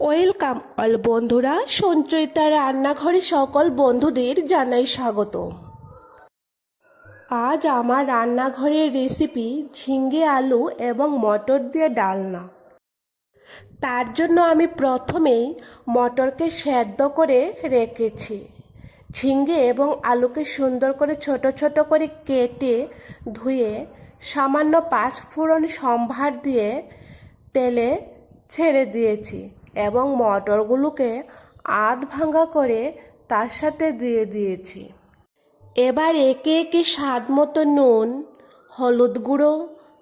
Welcome all বন্ধুরা, সঞ্চয়িতা রান্নাঘরে সকল বন্ধুদের জানাই স্বাগত। আজ আমার রান্নাঘরের রেসিপি ঝিঙ্গে আলু এবং মটর দিয়ে ডালনা। তার জন্য আমি প্রথমেই মটরকে সেদ্ধ করে রেখেছি। ঝিঙ্গে এবং আলুকে সুন্দর করে ছোট ছোট করে কেটে ধুয়ে সামান্য পাঁচ ফোড়ন সম্ভার দিয়ে তেলে ছেড়ে দিয়েছি। এবং মটরগুলোকে আধ ভাঙা করে তার সাথে দিয়ে দিয়েছি। এবার একে একে স্বাদ মতো নুন, হলুদ গুঁড়ো,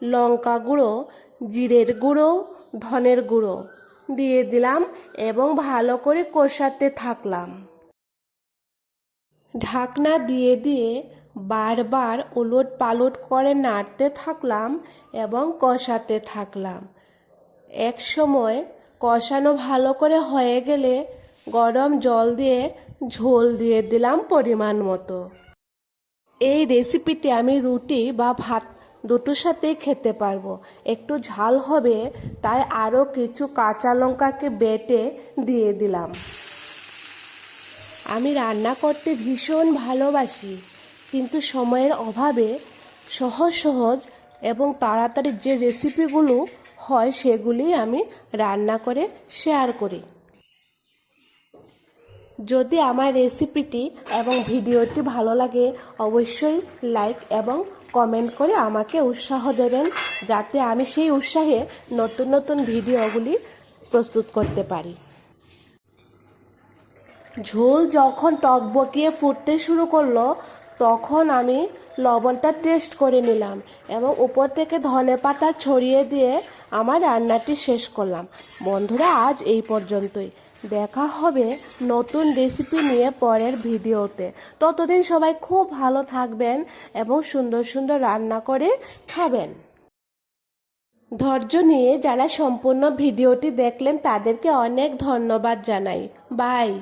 লঙ্কা গুঁড়ো, জিরের গুঁড়ো, ধনের গুঁড়ো দিয়ে দিলাম এবং ভালো করে কষাতে থাকলাম। ঢাকনা দিয়ে দিয়ে বারবার উলট পালট করে নাড়তে থাকলাম এবং কষাতে থাকলাম। এক সময় কষানো ভালো করে হয়ে গেলে গরম জল দিয়ে ঝোল দিয়ে দিলাম পরিমাণ মতো। এই রেসিপিটি আমি রুটি বা ভাত দুটোর সাথেই খেতে পারব। একটু ঝাল হবে, তাই আরও কিছু কাঁচা লঙ্কাকে বেটে দিয়ে দিলাম। আমি রান্না করতে ভীষণ ভালোবাসি, কিন্তু সময়ের অভাবে সহজ সহজ এবং তাড়াতাড়ি যে রেসিপিগুলো হয় সেগুলি আমি রান্না করে শেয়ার করি। যদি আমার রেসিপিটি এবং ভিডিওটি ভালো লাগে, অবশ্যই লাইক এবং কমেন্ট করে আমাকে উৎসাহ দেবেন, যাতে আমি সেই উৎসাহে নতুন নতুন ভিডিওগুলি প্রস্তুত করতে পারি। ঝোল যখন টকবকিয়ে ফুটতে শুরু করল, তখন আমি লবণটা টেস্ট করে নিলাম এবং উপর থেকে ধনে পাতা ছড়িয়ে দিয়ে আমার রান্নাটি শেষ করলাম। বন্ধুরা, আজ এই পর্যন্তই। দেখা হবে নতুন রেসিপি নিয়ে পরের ভিডিওতে। ততদিন সবাই খুব ভালো থাকবেন এবং সুন্দর সুন্দর রান্না করে খাবেন। ধৈর্য নিয়ে যারা সম্পূর্ণ ভিডিওটি দেখলেন, তাদেরকে অনেক ধন্যবাদ জানাই। বাই।